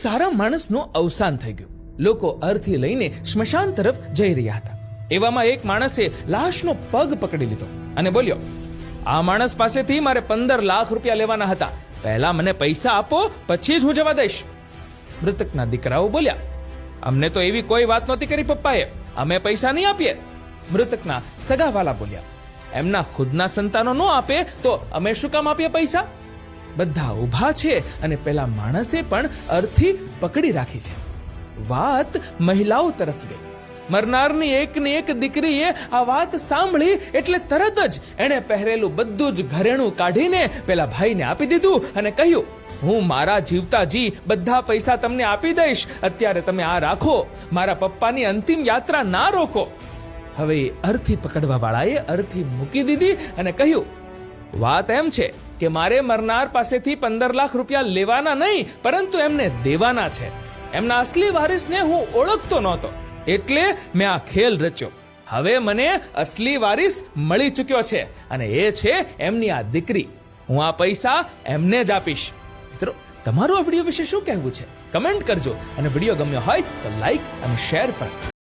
સારા માણસનું અવસાન થઈ ગયું. લોકો અર્થી લઈને સ્મશાન તરફ જઈ રહ્યા હતા. એવામાં એક માણસે લાશનો પગ પકડી લીધો અને બોલ્યો, આ માણસ પાસેથી મારે પંદર લાખ રૂપિયા લેવાના હતા. પહેલા મને પૈસા આપો, પછી જ હું જવા દઈશ. મૃતકના દીકરાઓ બોલ્યા, અમને તો એવી કોઈ વાત નહોતી કરી, પપ્પાએ. અમે પૈસા નહીં આપીએ. મૃતકના સગાવાલા બોલ્યા, એમના ખુદના સંતાનો ન આપે, તો અમે શું કામ આપીએ પૈસા? બધા ઊભા છે અને પેલા માણસે પણ અર્થી પકડી રાખી છે. વાત મહિલાઓ તરફ ગઈ. મરનારની એકની એક દીકરીએ આ વાત સાંભળી એટલે તરત જ એણે પહેરેલું બધું જ ઘરેણું કાઢીને પેલા ભાઈને આપી દીધું અને કહ્યું, હું મારા જીવતા જી, બધા પૈસા તમને આપી દઈશ. અત્યારે તમે આ રાખો. મારા પપ્પાની અંતિમ યાત્રા ના રોકો. હવે અર્થી પકડવા વાળાએ અર્થી મૂકી દીધી અને કહ્યું, વાત એમ છે કે મારે મરનાર પાસેથી પંદર લાખ રૂપિયા લેવાના નહીં, પરંતુ એમને દેવાના છે. એમના અસલી વારિસને હું ઓળખતો નહોતો, એટલે મેં આ ખેલ રચ્યો. હવે મને અસલી વારિસ મળી ચૂક્યો છે, અને એ છે એમની આ દીકરી. હું આ પૈસા એમને જ આપીશ. મિત્રો, તમારું આ વીડિયો વિશે શું કહેવું છે? કમેન્ટ કરજો, અને વીડિયો ગમ્યો હોય તો લાઈક અને શેર પણ.